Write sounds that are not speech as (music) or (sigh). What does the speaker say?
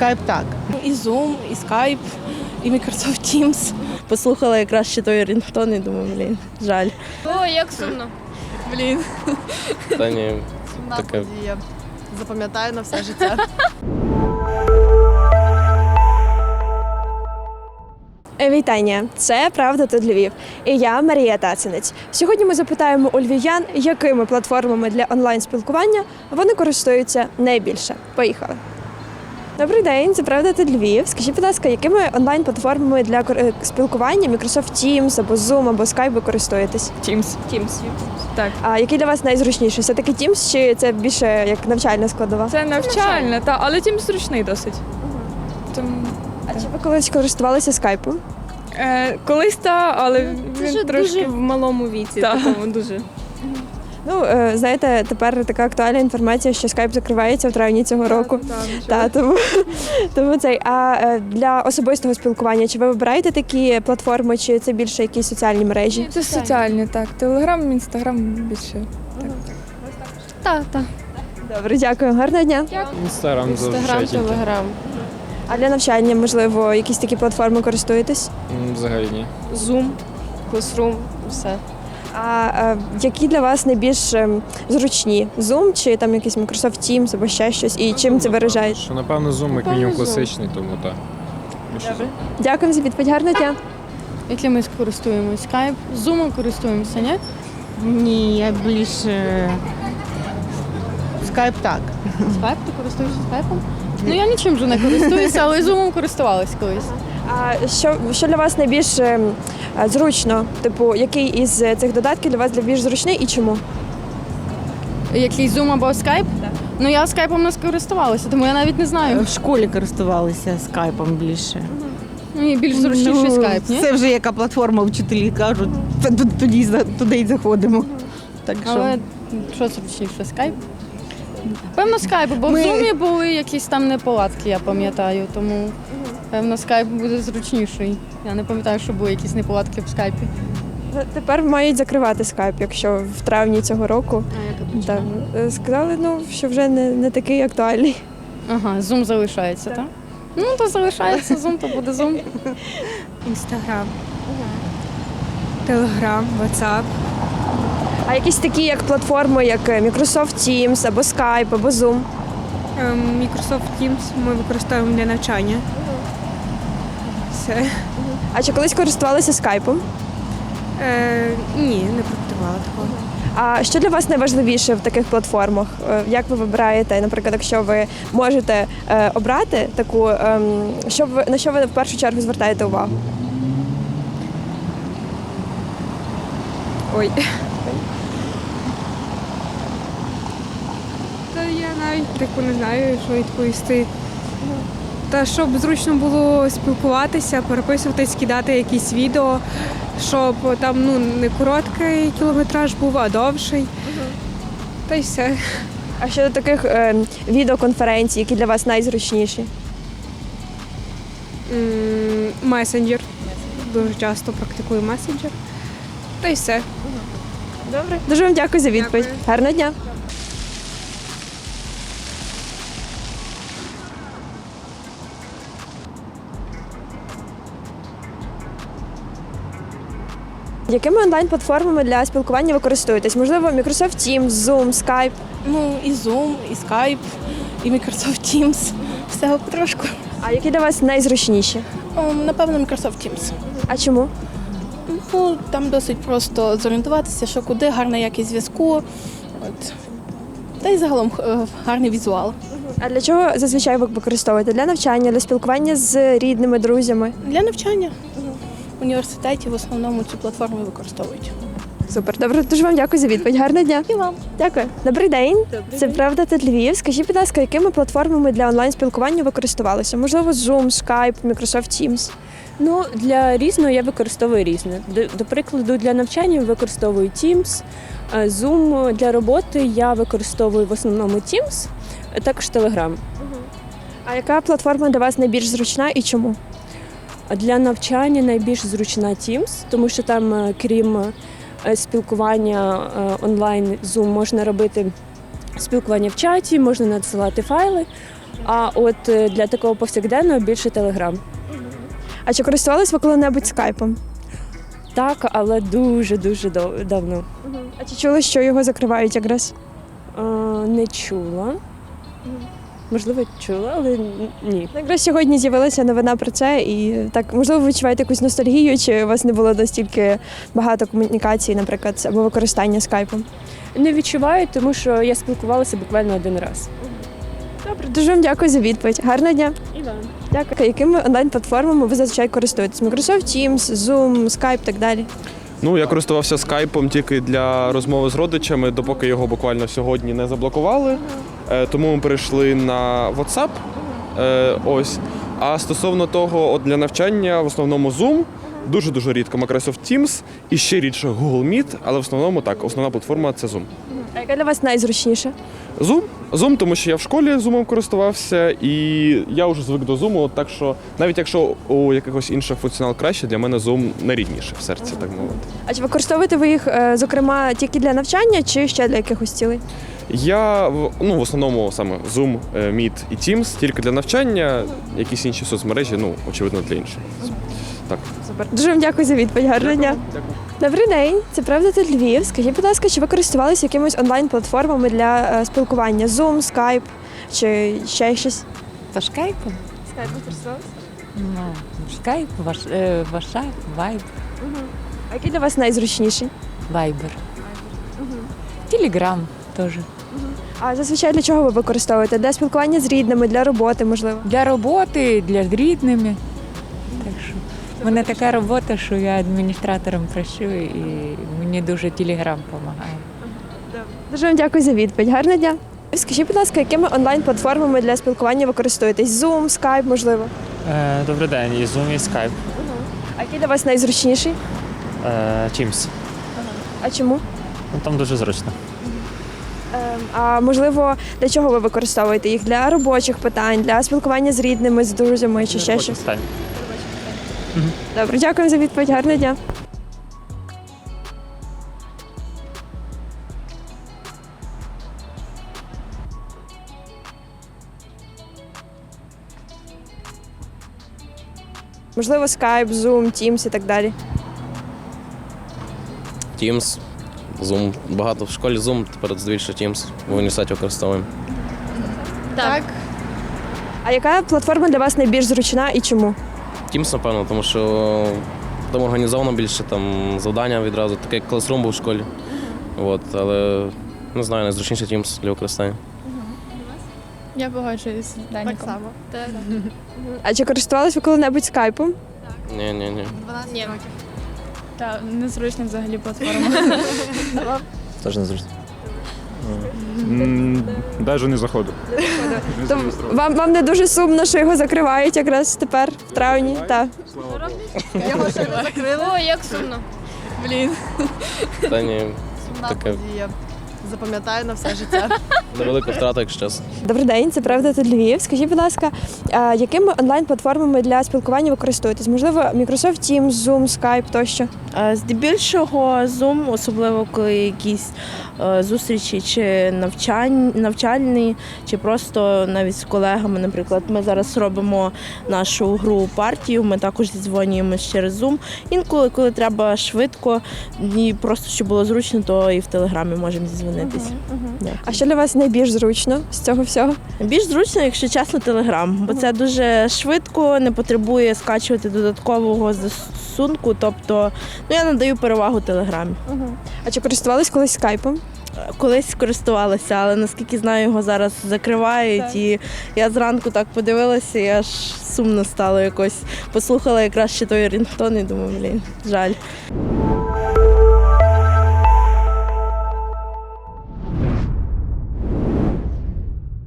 Skype так. І Zoom, і Skype, і Microsoft Teams. Послухала якраз ще той рінгтон і думаю, блін, жаль. О, як сумно. Блін. Та ні, таке запам'ятаю на все життя. Е, Вітання, це Правда тут Львів. І я Марія Тацинець. Сьогодні ми запитаємо у львів'ян, якими платформами для онлайн спілкування вони користуються найбільше. Поїхали. Добрий день, це правда тут Львів. Скажіть, будь ласка, якими онлайн платформами для е, спілкування Microsoft Teams або Zoom або Skype ви користуєтесь? Teams. Teams. Так. А який для вас найзручніший? Все таки Teams чи це більше як навчальна складова? Це навчальне, та, але Teams зручний досить. Тому, А чи ви колись користувалися Skype? е, колись та, але він Дуже, трошки дуже в малому віці. Так. Такому дуже. Ну, е, знаєте, тепер така актуальна інформація, що Skype закривається в травні цього року. Та, тому, (laughs) тому цей. А е, для особистого спілкування чи ви вибираєте такі платформи, чи це більше якісь соціальні мережі? Це соціальні, так. Телеграм, інстаграм більше. Так, так. Добре, дякую. Гарного дня. інстаграм Інстаграм, телеграм. А для навчання, можливо, якісь такі платформи користуєтесь? Взагалі ні. Zoom, Classroom, все. А е, які для вас найбільш ем, зручні? Zoom чи там якийсь Microsoft Teams або ще щось? І чим це виражається? Що напевно зум як мінімум класичний, тому так. Більше Дякую за відповідь. Гарного дня. Яким ми користуємось? Skype, Zoom користуємося, ні? Ні, я більше Skype так. Skype, ти користуєшся Skype? Ну я нічим вже не користуюся, але Zoom користувалась колись. А що, що для вас найбільш ем, е, зручно? Типу, який із цих додатків для вас для більш зручний і чому? Який Zoom або Skype? Ну я Skype не скористувалася, тому я навіть не знаю. В школі користувалися скайпом більше. Мені більш зручніший Ну, Skype, ні? Це вже яка платформа вчителі кажуть, т- т- тоді, й за- туди й заходимо. Так що Але що зручніше, Skype? Певно, Skype, бо Ми- в Zoom були якісь там неполадки, я пам'ятаю, тому певно Skype буде зручніший. Я не пам'ятаю, що були якісь неполадки в Skype. Ну, Тепер мають закривати скайп, якщо в травні цього року. А, Так, е, сказали, ну що вже не, не такий актуальний. Ага, Zoom залишається, так? Ну, то залишається Zoom, то буде Zoom. (laughs) Інстаграм. Телеграм, WhatsApp. А якісь такі, як платформи, як е, Microsoft Teams або Skype, або Zoom. Ем, Microsoft Teams ми використовуємо для навчання. Все. А чи колись користувалися скайпом? Е, ні, не практикувала такого. А що для вас найважливіше в таких платформах? Е, Як ви вибираєте, наприклад, якщо ви можете е, обрати таку, ем, що ви на що ви в першу чергу звертаєте увагу? Ой. Та я навіть таку не знаю, що відповісти. Та щоб зручно було спілкуватися, переписуватись, кидати якісь відео, щоб там ну, не короткий кілометраж був, а довший. Та й все. А щодо таких ем, відеоконференцій, які для вас найзручніші? М, Месенджер. Дуже часто практикую месенджер. Та й все. Добре. Дуже вам дякую за відповідь. Дякую. Гарного дня. Якими онлайн-платформами для спілкування ви користуєтесь? Можливо, Microsoft Teams, Zoom, Skype. Ну, і Zoom, і Skype, і Microsoft Teams. Всього потрошку. А які для вас найзручніші? Ем, Напевно, Microsoft Teams. А чому? Ну, там досить просто зорієнтуватися, що куди, гарна якість зв'язку. От. Та й загалом е, гарний візуал. А для чого зазвичай ви використовуєте? Для навчання, для спілкування з рідними, друзями? Для навчання університеті в основному цю платформу використовують. Супер. Добре, дуже вам дякую за відповідь. Гарного дня. І вам. Дякую. Добрий день. Це правда тут Львів. Скажіть, будь ласка, якими платформами для онлайн спілкування ви користувалися? Можливо, Zoom, Skype, Microsoft Teams. Ну, для різного я використовую різне. До, до прикладу, для навчання використовую Teams, е, Zoom для роботи я використовую в основному Teams, е, також Telegram. А яка платформа для вас найбільш зручна і чому? Для навчання найбільш зручна Teams, тому що там, е, крім е, спілкування е, онлайн Zoom, можна робити спілкування в чаті, можна надсилати файли. А от для такого повсякденного більше телеграм. А чи користувались ви коли-небудь скайпом? Так, але дуже дуже дав- давно. А чи чули, що його закривають якраз? Не чула. Можливо, чула, але ні. Якраз сьогодні з'явилася новина про це, і так можливо ви відчуваєте якусь ностальгію, чи у вас не було настільки багато комунікацій, наприклад, або використання скайпом? Не відчуваю, тому що я спілкувалася буквально один раз. Добре, дуже вам дякую за відповідь. Гарного дня. І вам. Дякую. Якими онлайн-платформами ви зазвичай користуєтесь? Microsoft Teams, Zoom, Skype так далі. Ну, я користувався скайпом тільки для розмови з родичами, допоки його буквально сьогодні не заблокували. Е, Тому ми перейшли на WhatsApp. Е, Ось. А стосовно того, от для навчання в основному Zoom, дуже-дуже рідко Microsoft Teams і ще рідше Google Meet, але в основному так, основна платформа це Zoom. А яка для вас найзручніша? Zoom, Zoom, тому що я в школі Zoom користувався, і я вже звик до Zoom, так що навіть якщо у якихось інших функціонал краще, для мене Zoom найрідніше в серці, так мовити. А чи використовуєте ви їх, е, зокрема, тільки для навчання, чи ще для якихось цілей? Я ну, в основному саме Zoom, е, Meet і Teams тільки для навчання, якісь інші соцмережі, ну, очевидно, для інших. Так. Супер. Дуже вам дякую за відповідь. Гарного дня. Добрий день, це правда тут Львів. Скажіть, будь ласка, чи ви користувалися якимись онлайн-платформами для е, спілкування? Zoom, Skype чи ще щось? По скайпу? Skype користувалися? Ну, скайп, ваш, е, ваша, вайб, А який для вас найзручніший? вайбер. Телеграм теж. А зазвичай для чого ви використовуєте? Для спілкування з рідними, для роботи, можливо. Для роботи, для з рідними. В мене така робота, що я адміністратором працюю і мені дуже телеграм допомагає. Дуже вам дякую за відповідь. Гарного дня. Скажіть, будь ласка, якими онлайн-платформами для спілкування ви користуєтесь? Zoom, Skype, можливо. Е, добрий день, і Zoom, і Skype. А який для вас найзручніший? Е, Teams. А чому? Ну, там дуже зручно. Ем, А можливо, для чого ви використовуєте їх? Для робочих питань, для спілкування з рідними, з друзями чи ще щось? Добре, дякую за відповідь. Гарного дня. Можливо, Skype, Zoom, Teams і так далі. Teams, Zoom. Багато в школі Zoom, тепер здебільше Teams. В університеті використовуємо. Так. А яка платформа для вас найбільш зручна і чому? Teams, напевно, тому що там організовано більше там завдання відразу, таке як Classroom був в школі. От, але не знаю, найзручніше Teams для використання. Я погоджуюсь з Даніком. Так само. А чи користувались ви коли-небудь скайпом? Ні, ні, ні. Ні. Та незручна взагалі платформа. Теж не зрозуміло. Навіть не заходу. То вам, вам не дуже сумно, що його закривають якраз тепер, в травні? Так. Його ще не закрили. О, як сумно. Блін. Та ні, таке Я запам'ятаю на все життя. невелика втрата, якщо чесно. Добрий день, це правда тут Львів. Скажіть, будь ласка, а якими онлайн-платформами для спілкування ви користуєтесь? Можливо, Microsoft Teams, Zoom, Skype тощо? Е, Здебільшого Zoom, особливо коли якісь зустрічі чи навчань, навчальні, чи просто навіть з колегами. Наприклад, ми зараз робимо нашу гру партію. Ми також зідзвонюємося через Zoom. Інколи, коли треба швидко і просто щоб було зручно, то і в телеграмі можемо зізвонитися. Дякую. А що для вас найбільш зручно з цього всього? Більш зручно, якщо чесно, телеграм, бо це дуже швидко, не потребує скачувати додаткового застосунку. Тобто, ну я надаю перевагу телеграмі. А чи користувались колись скайпом? Колись користувалася, але наскільки знаю, його зараз закривають. І я зранку так подивилася, і аж сумно стало якось. Послухала якраз ще той рінгтон і думаю, блін, жаль.